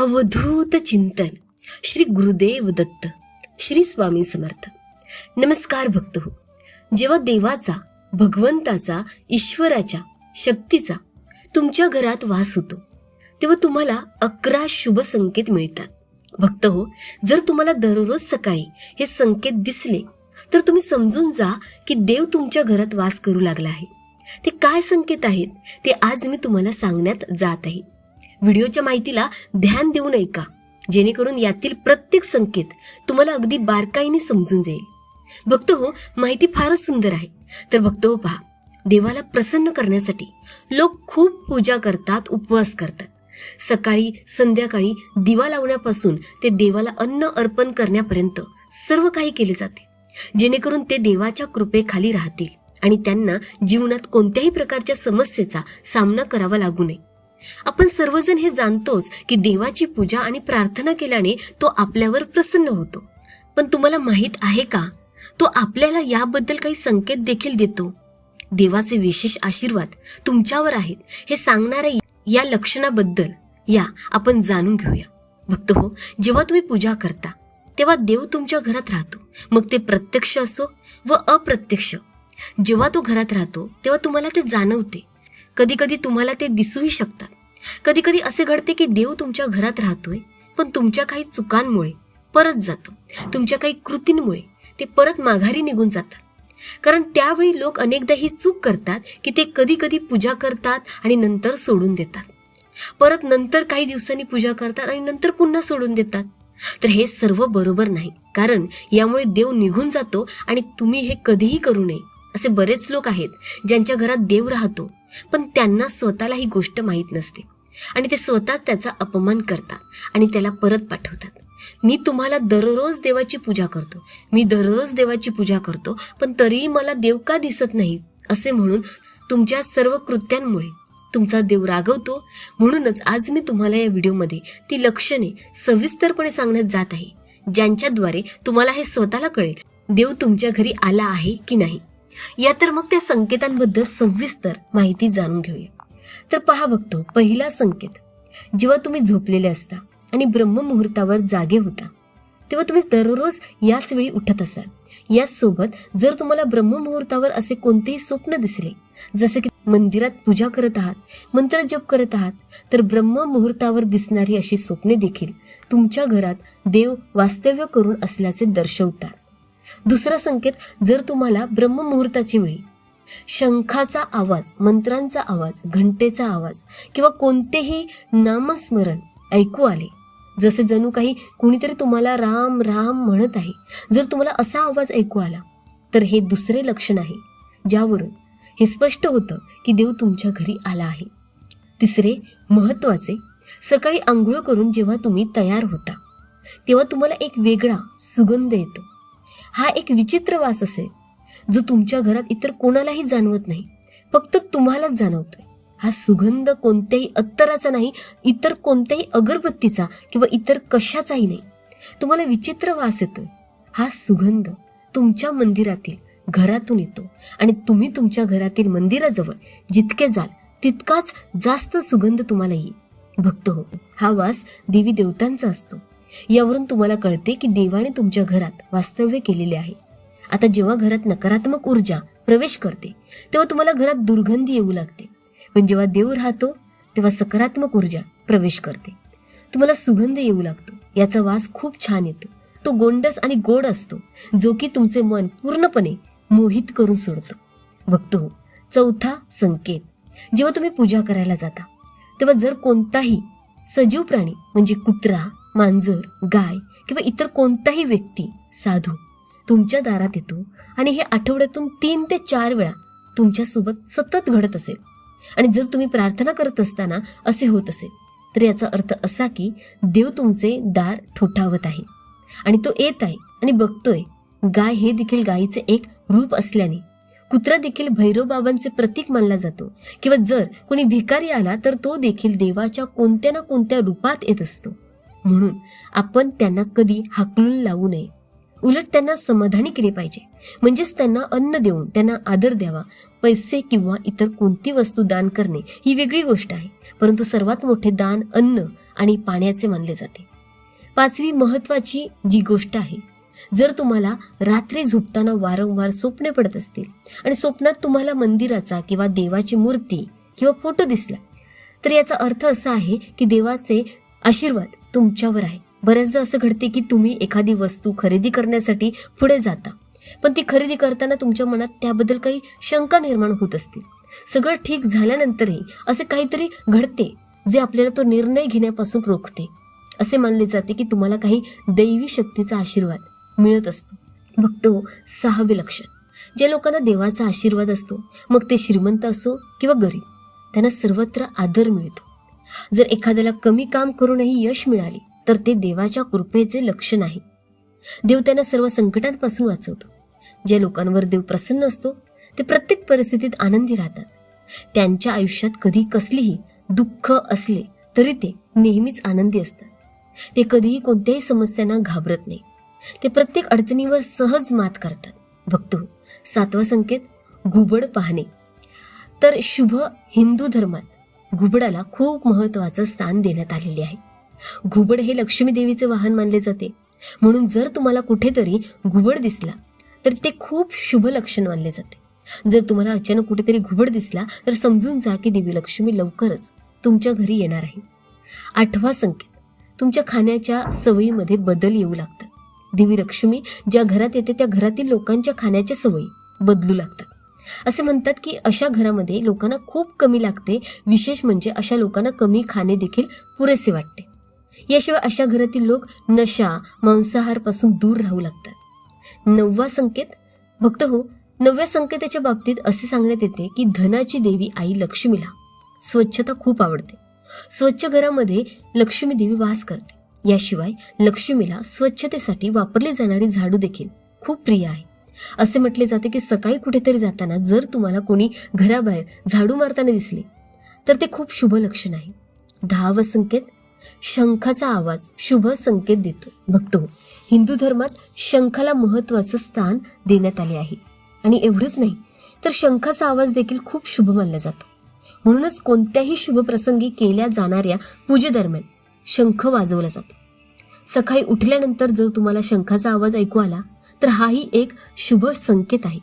अवधूत चिंतन. श्री गुरुदेव दत्त श्री स्वामी समर्थ. नमस्कार भक्त हो जेव्हा देवाचा भगवंताचा ईश्वराच्या शक्तीचा तुमच्या घरात वास होतो तेव्हा तुम्हाला अकरा शुभ संकेत मिळतात. भक्त हो जर तुम्हाला दररोज सकाळी हे संकेत दिसले तर तुम्ही समजून जा की देव तुमच्या घरात वास करू लागला आहे. ते काय संकेत आहेत ते आज मी तुम्हाला सांगण्यात जात आहे. व्हिडिओच्या माहितीला ध्यान देऊ नये का? जेणेकरून यातील प्रत्येक संकेत तुम्हाला अगदी बारकाईने समजून जाईल. भक्त हो माहिती फारच सुंदर आहे. तर भक्त हो पहा देवाला प्रसन्न करण्यासाठी लोक खूप पूजा करतात उपवास करतात. सकाळी संध्याकाळी दिवा लावण्यापासून ते देवाला अन्न अर्पण करण्यापर्यंत सर्व काही केले जाते. जेणेकरून ते देवाच्या कृपेखाली राहतील आणि त्यांना जीवनात कोणत्याही प्रकारच्या समस्येचा सामना करावा लागू नये. आपण सर्वजण हे जाणतोच की देवाची पूजा आणि प्रार्थना केल्याने तो आपल्यावर प्रसन्न होतो. पण तुम्हाला माहीत आहे का? तो आपल्याला याबद्दल काही संकेत देखील देतो. देवाचे विशेष आशीर्वाद तुमच्यावर आहेत हे सांगणाऱ्या या लक्षणाबद्दल या आपण जाणून घेऊया. भक्त हो जेव्हा तुम्ही पूजा करता तेव्हा देव तुमच्या घरात राहतो. मग ते प्रत्यक्ष असो व अप्रत्यक्ष. जेव्हा तो घरात राहतो तेव्हा तुम्हाला ते जाणवते. कधी कधी तुम्हाला ते दिसूही शकतात. कधी कधी असे घडते की देव तुमच्या घरात राहतोय पण तुमच्या काही चुकांमुळे परत जातो. तुमच्या काही कृतींमुळे ते परत माघारी निघून जातात. कारण त्यावेळी लोक अनेकदा ही चूक करतात की ते कधी कधी पूजा करतात आणि नंतर सोडून देतात. परत नंतर काही दिवसांनी पूजा करतात आणि नंतर पुन्हा सोडून देतात. तर हे सर्व बरोबर नाही. कारण यामुळे देव निघून जातो आणि तुम्ही हे कधीही करू नये. असे बरेच लोक आहेत ज्यांच्या घरात देव राहतो पण त्यांना स्वतःला ही गोष्ट माहीत नसते. आणि ते स्वतः त्याचा अपमान करतात आणि त्याला परत पाठवतात. मी तुम्हाला दररोज देवाची पूजा करतो. मी दररोज देवाची पूजा करतो पण तरीही मला देव का दिसत नाही असे म्हणून तुमच्या सर्व कृत्यांमुळे तुमचा देव रागवतो. म्हणूनच आज मी तुम्हाला या व्हिडिओमध्ये ती लक्षणे सविस्तरपणे सांगण्यात जात आहे ज्यांच्याद्वारे तुम्हाला हे स्वतःला कळेल देव तुमच्या घरी आला आहे की नाही. या तर मग त्या संकेतांबद्दल सविस्तर माहिती जाणून घेऊया. तर पहा बघतो पहिला संकेत. जेव्हा तुम्ही झोपलेले असता आणि ब्रह्ममुहूर्तावर जागे होता तेव्हा तुम्ही दररोज याच वेळी उठत असाल. याचसोबत जर तुम्हाला ब्रह्ममुहूर्तावर असे कोणतेही स्वप्न दिसले जसे की मंदिरात पूजा करत आहात मंत्र जप करत आहात तर ब्रह्ममुहूर्तावर दिसणारी अशी स्वप्ने देखील तुमच्या घरात देव वास्तव्य करून असल्याचे दर्शवतात. दुसरा संकेत जर तुम्हाला ब्रह्ममुहूर्ताची वेळी शंखाचा आवाज मंत्रांचा आवाज घंटेचा आवाज किंवा कोणतेही नामस्मरण ऐकू आले जसे जणू काही कुणीतरी तुम्हाला राम राम म्हणत आहे जर तुम्हाला असा आवाज ऐकू आला तर हे दुसरे लक्षण आहे ज्यावरून हे स्पष्ट होतं की देव तुमच्या घरी आला आहे. तिसरे महत्त्वाचे सकाळी आंघोळ करून जेव्हा तुम्ही तयार होता तेव्हा तुम्हाला एक वेगळा सुगंध येतो. हा एक विचित्र वास असेल जो तुमच्या घरात इतर कोणालाही जाणवत नाही. फक्त तुम्हालाच जाणवतोय. हा सुगंध कोणत्याही अत्तराचा नाही इतर कोणत्याही अगरबत्तीचा किंवा इतर कशाचाही नाही. तुम्हाला विचित्र वास येतोय. हा सुगंध तुमच्या मंदिरातील घरातून येतो. आणि तुम्ही तुमच्या घरातील मंदिराजवळ जितके जाल तितकाच जास्त सुगंध तुम्हाला येईल भक्त हो हा वास देवी देवतांचा असतो. यावरून तुम्हाला कळते की देवाने तुमच्या घरात वास्तव्य केलेले आहे. आता जेव्हा घरात नकारात्मक ऊर्जा प्रवेश करते तेव्हा तुम्हाला घरात दुर्गंधी येऊ लागते. पण जेव्हा देव राहतो तेव्हा सकारात्मक ऊर्जा प्रवेश करते. तुम्हाला सुगंध येऊ लागतो. याचा वास खूप छान येतो. तो गोंडस आणि गोड असतो जो की तुमचे मन पूर्णपणे मोहित करून सोडतो. बघतो हो, चौथा संकेत. जेव्हा तुम्ही पूजा करायला जाता तेव्हा जर कोणताही सजीव प्राणी म्हणजे कुत्रा मांजर गाय किंवा इतर कोणताही व्यक्ती साधू तुमच्या दारात येतो आणि हे आठवड्यातून तीन ते चार वेळा तुमच्यासोबत सतत घडत असेल. आणि जर तुम्ही प्रार्थना करत असताना असे होत असेल तर याचा अर्थ असा की देव तुमचे दार ठोठावत आहे आणि तो येत आहे आणि बघतोय गाय हे देखील गायीचे एक रूप असल्याने. कुत्रा देखील भैरव बाबांचे प्रतीक मानला जातो किंवा जर कोणी भिकारी आला तर तो देखील देवाच्या कोणत्या ना कोणत्या रूपात येत असतो. म्हणून आपण त्यांना कधी हाकलून लावू नये. उलट त्यांना समाधानी केले पाहिजे. म्हणजेच त्यांना अन्न देऊन त्यांना आदर द्यावा. पैसे किंवा इतर कोणती वस्तू दान करणे ही वेगळी गोष्ट आहे. परंतु सर्वात मोठे दान अन्न आणि पाण्याचे मानले जाते. पाचवी महत्वाची जी गोष्ट आहे जर तुम्हाला रात्री झोपताना वारंवार स्वप्ने पडत असतील आणि स्वप्नात तुम्हाला मंदिराचा किंवा देवाची मूर्ती किंवा फोटो दिसला तर याचा अर्थ असा आहे की देवाचे आशीर्वाद तुमच्यावर आहे. बऱ्याचदा असं घडते की तुम्ही एखादी वस्तू खरेदी करण्यासाठी पुढे जाता. पण ती खरेदी करताना तुमच्या मनात त्याबद्दल काही शंका निर्माण होत असतील. सगळं ठीक झाल्यानंतरही असे काहीतरी घडते जे आपल्याला तो निर्णय घेण्यापासून रोखते. असे मानले जाते की तुम्हाला काही दैवी शक्तीचा आशीर्वाद मिळत असतो. बघतो हो, सहावे लक्षण. ज्या लोकांना देवाचा आशीर्वाद असतो मग ते श्रीमंत असो किंवा गरीब त्यांना सर्वत्र आदर मिळतो. जर एखाद्याला कमी काम करूनही यश मिळाले तर ते देवाच्या कृपेचे लक्षण आहे. देव त्यांना सर्व संकटांपासून वाचवतो. ज्या लोकांवर देव प्रसन्न असतो ते प्रत्येक परिस्थितीत आनंदी राहतात. त्यांच्या आयुष्यात कधी कसलीही दुःख असले तरी ते नेहमीच आनंदी असतात. ते कधीही कोणत्याही समस्यांना घाबरत नाही. ते प्रत्येक अडचणीवर सहज मात करतात. भक्त सातवा संकेत घुबड पाहणे. तर शुभ हिंदू धर्मात घुबडाला खूप महत्वाचं स्थान देण्यात आलेले आहे. घुबड हे लक्ष्मी देवीचे वाहन मानले जाते. म्हणून जर तुम्हाला कुठेतरी घुबड दिसला तर ते खूप शुभ लक्षण मानले जाते. जर तुम्हाला अचानक कुठेतरी घुबड दिसला तर समजून जा की देवी लक्ष्मी लवकरच तुमच्या घरी येणार आहे. आठवा संकेत. तुमच्या खाण्याच्या सवयीमध्ये बदल येऊ लागतात. देवी लक्ष्मी ज्या घरात येते त्या घरातील लोकांच्या खाण्याच्या सवयी बदलू लागतात. असे म्हणतात की अशा घरामध्ये लोकांना खूप कमी लागते. विशेष म्हणजे अशा लोकांना कमी खाणे देखील पुरेसे वाटते. याशिवाय अशा घरातील लोक नशा मांसाहारपासून दूर राहू लागतात. नववा संकेत? भक्त हो नवव्या संकेताच्या बाबतीत असे सांगण्यात येते की धनाची देवी आई लक्ष्मीला स्वच्छता खूप आवडते. स्वच्छ घरामध्ये लक्ष्मी देवी वास करते. याशिवाय लक्ष्मीला स्वच्छतेसाठी वापरली जाणारी झाडू देखील खूप प्रिय आहे. असे म्हटले जाते की सकाळी कुठेतरी जाताना जर तुम्हाला कोणी घराबाहेर झाडू मारताना दिसले तर ते खूप शुभ लक्षण आहे. दहावा संकेत शंखाचा आवाज शुभ संकेत देतो. बघतो हिंदू धर्मात शंखाला महत्वाचं स्थान देण्यात आले आहे. आणि एवढंच नाही तर शंखाचा आवाज देखील खूप शुभ मानला जातो. म्हणूनच कोणत्याही शुभ प्रसंगी केल्या जाणाऱ्या पूजेदरम्यान शंख वाजवला जातो. सकाळी उठल्यानंतर जर तुम्हाला शंखाचा आवाज ऐकू आला तर हाही एक शुभ संकेत आहे.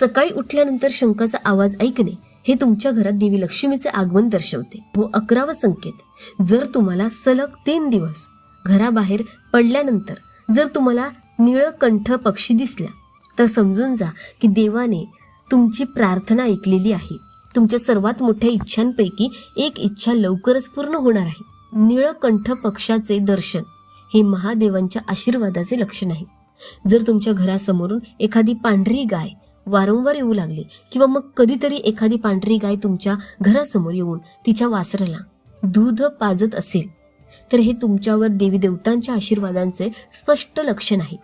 सकाळी उठल्यानंतर शंखाचा आवाज ऐकणे हे तुमच्या घरात देवी लक्ष्मीचे आगमन दर्शवते. व अकरावा संकेत. जर तुम्हाला सलग तीन दिवस घराबाहेर पडल्यानंतर जर तुम्हाला निळकंठ पक्षी दिसला तर समजून जा की देवाने तुमची प्रार्थना ऐकलेली आहे. तुमच्या सर्वात मोठ्या इच्छांपैकी एक इच्छा लवकरच पूर्ण होणार आहे. निळकंठ पक्षाचे दर्शन हे महादेवांच्या आशीर्वादाचे लक्षण आहे. जर तुमच्या घरासमोरून एखादी पांढरी गाय वारंवार येऊ लागली किंवा मग कधीतरी एखादी पांढरी गाय तुमच्या घरासमोर येऊन तिच्या वासराला दूध पाजत असेल तर हे तुमच्यावर देवी देवतांच्या आशीर्वादांचे स्पष्ट लक्षण आहे.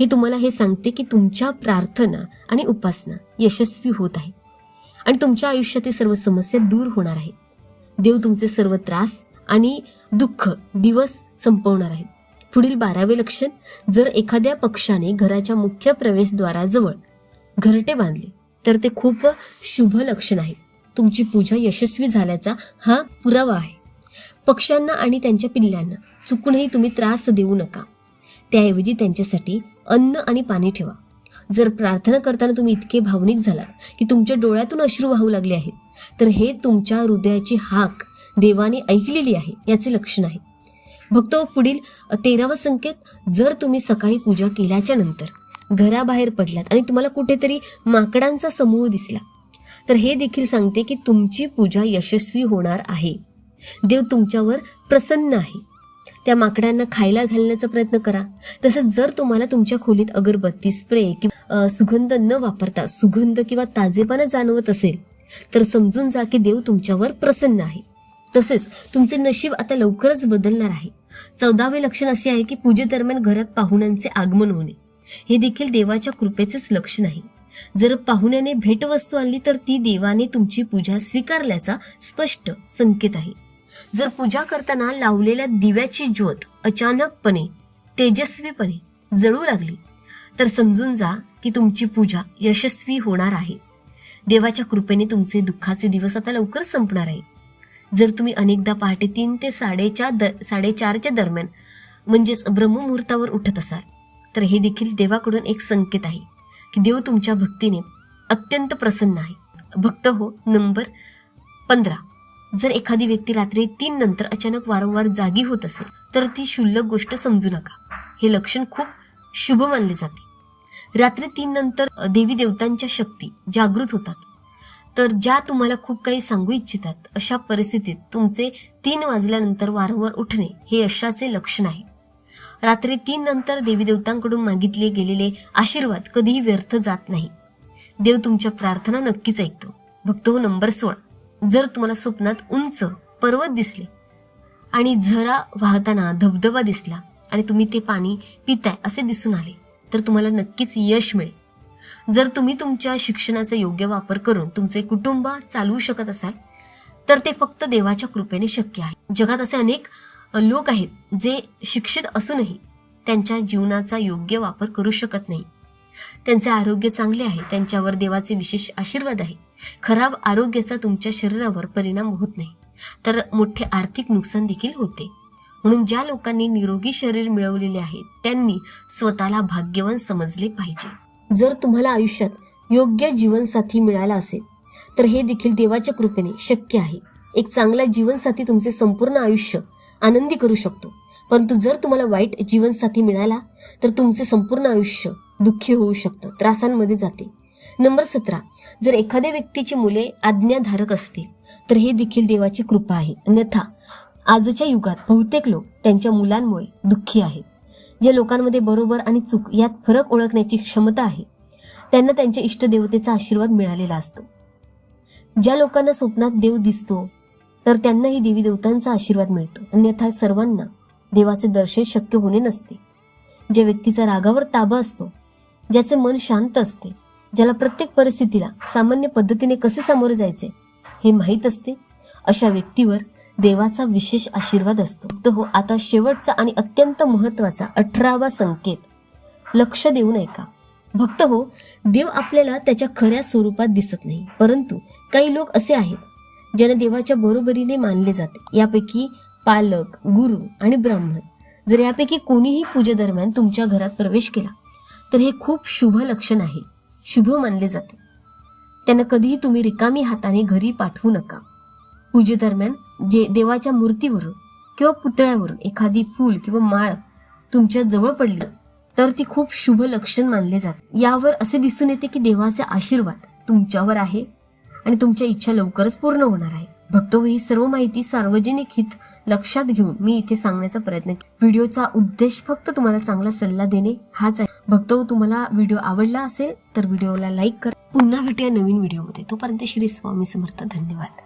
हे तुम्हाला हे सांगते की तुमच्या प्रार्थना आणि उपासना यशस्वी होत आहे आणि तुमच्या आयुष्यातील सर्व समस्या दूर होणार आहेत. देव तुमचे सर्व त्रास आणि दुःख दिवस संपवणार आहेत. पुढील बारावे लक्षण जर एखाद्या पक्षाने घराच्या मुख्य प्रवेशद्वाराजवळ घरटे बांधले तर ते खूप शुभ लक्षण आहे. तुमची पूजा यशस्वी झाल्याचा हा पुरावा आहे. पक्ष्यांना आणि त्यांच्या पिल्ल्यांना चुकूनही तुम्ही त्रास देऊ नका. त्याऐवजी त्यांच्यासाठी अन्न आणि पाणी ठेवा. जर प्रार्थना करताना तुम्ही इतके भावनिक झाला की तुमच्या डोळ्यातून अश्रू वाहू लागले आहेत तर हे तुमच्या हृदयाची हाक देवाने ऐकलेली आहे याचे लक्षण आहे. भक्त पुढील तेरावा संकेत जर तुम्ही सकाळी पूजा केल्याच्यानंतर घराबाहेर पडलात आणि तुम्हाला कुठेतरी माकडांचा समूह दिसला तर हे देखील सांगते की तुमची पूजा यशस्वी होणार आहे. देव तुमच्यावर प्रसन्न आहे. त्या माकडांना खायला घालण्याचा प्रयत्न करा. तसंच जर तुम्हाला तुमच्या खोलीत अगरबत्ती स्प्रे किंवा सुगंध न वापरता सुगंध किंवा ताजेपणा जाणवत असेल तर समजून जा की देव तुमच्यावर प्रसन्न आहे. तसेच तुमचे नशीब आता लवकरच बदलणार आहे. चौदावे लक्षण असे आहे की पूजेदरम्यान घरात पाहुण्यांचे आगमन होणे. हे देखील देवाच्या कृपेचेच लक्षण आहे. जर पाहुण्याने भेटवस्तू आणली तर ती देवाने तुमची पूजा स्वीकारल्याचा स्पष्ट संकेत आहे. जर पूजा करताना लावलेल्या दिव्याची ज्योत अचानकपणे तेजस्वीपणे जळू लागली तर समजून जा की तुमची पूजा यशस्वी होणार आहे. देवाच्या कृपेने तुमचे दुःखाचे दिवस आता लवकर संपणार आहे. जर तुम्ही अनेकदा पहाटे तीन ते साडेचार द साडेचारच्या दरम्यान म्हणजेच ब्रह्ममुहूर्तावर उठत असाल तर हे देखील देवाकडून एक संकेत आहे की देव तुमच्या भक्तीने अत्यंत प्रसन्न आहे. भक्त हो नंबर पंधरा. जर एखादी व्यक्ती रात्री तीन नंतर अचानक वारंवार जागी होत असेल तर ती क्षुल्लक गोष्ट समजू नका. हे लक्षण खूप शुभ मानले जाते. रात्री तीन नंतर देवी देवतांच्या शक्ती जागृत होतात. तर ज्या तुम्हाला खूप काही सांगू इच्छितात अशा परिस्थितीत तुमचे तीन वाजल्यानंतर वारंवार उठणे हे यशाचे लक्षण आहे. रात्री तीन नंतर देवी देवतांकडून मागितले गेलेले आशीर्वाद कधीही व्यर्थ जात नाही. देव तुमच्या प्रार्थना नक्कीच ऐकतो. भक्त हो नंबर सोळा. जर तुम्हाला स्वप्नात उंच पर्वत दिसले आणि झरा वाहताना धबधबा दिसला आणि तुम्ही ते पाणी पिताय असे दिसून आले तर तुम्हाला नक्कीच यश मिळेल. जर तुम्ही तुमच्या शिक्षणाचा योग्य वापर करून तुमचे कुटुंब चालवू शकत असाल तर ते फक्त देवाच्या कृपेने शक्य आहे. जगात असे अनेक लोक आहेत जे शिक्षित असूनही त्यांच्या जीवनाचा योग्य वापर करू शकत नाही. त्यांचे आरोग्य चांगले आहे त्यांच्यावर देवाचे विशेष आशीर्वाद आहे. खराब आरोग्याचा तुमच्या शरीरावर परिणाम होत नाही तर मोठे आर्थिक नुकसान देखील होते. म्हणून ज्या लोकांनी निरोगी शरीर मिळवलेले आहे त्यांनी स्वतःला भाग्यवान समजले पाहिजे. जर तुम्हाला आयुष्यात योग्य जीवनसाथी मिळाला असेल तर हे देखील देवाच्या कृपेने शक्य आहे. एक चांगला जीवनसाथी तुमचे संपूर्ण आयुष्य आनंदी करू शकतो. परंतु जर तुम्हाला वाईट जीवनसाथी मिळाला तर तुमचे संपूर्ण आयुष्य दुःखी होऊ शकतं त्रासांमध्ये जाते. नंबर सतरा जर एखाद्या व्यक्तीची मुले आज्ञाधारक असतील तर हे देखील देवाची कृपा आहे. अन्यथा आजच्या युगात बहुतेक लोक त्यांच्या मुलांमुळे दुःखी आहेत. ज्या लोकांमध्ये बरोबर आणि चूक यात फरक ओळखण्याची क्षमता आहे त्यांना त्यांच्या इष्टदेवतेचा आशीर्वाद मिळालेला असतो. ज्या लोकांना स्वप्नात देव दिसतो तर त्यांनाही देवी देवतांचा आशीर्वाद मिळतो. अन्यथा सर्वांना देवाचे दर्शन शक्य होणे नसते. ज्या व्यक्तीचा रागावर ताबा असतो ज्याचे मन शांत असते ज्याला प्रत्येक परिस्थितीला सामान्य पद्धतीने कसे सामोरे जायचे हे माहीत असते अशा व्यक्तीवर देवाचा विशेष आशीर्वाद असतो. तर हो आता शेवटचा आणि अत्यंत महत्त्वाचा अठरावा संकेत. लक्ष देऊ नये का? भक्त हो देव आपल्याला त्याच्या खऱ्या स्वरूपात दिसत नाही. परंतु काही लोक असे आहेत ज्यांना देवाच्या बरोबरीने मानले जाते. यापैकी पालक गुरु आणि ब्राह्मण. जर यापैकी कोणीही पूजेदरम्यान तुमच्या घरात प्रवेश केला तर हे खूप शुभ लक्षण आहे. शुभ मानले जाते. त्यांना कधीही तुम्ही रिकामी हाताने घरी पाठवू नका. पूजेदरम्यान जे देवाच्या मूर्तीवरून किंवा पुतळ्यावरून एखादी फूल किंवा माळ तुमच्या जवळ पडली तर ती खूप शुभ लक्षण मानले जाते. यावर असे दिसून येते की देवाचा आशीर्वाद तुमच्यावर आहे आणि तुमच्या इच्छा लवकरच पूर्ण होणार आहे. भक्तो ही सर्व माहिती सार्वजनिक हित लक्षात घेऊन मी इथे सांगण्याचा प्रयत्न व्हिडिओचा उद्देश फक्त तुम्हाला चांगला सल्ला देणे हाच आहे. भक्तो तुम्हाला व्हिडिओ आवडला असेल तर व्हिडिओला लाईक कर. पुन्हा भेटूया नवीन व्हिडिओमध्ये. तोपर्यंत श्री स्वामी समर्थ. धन्यवाद.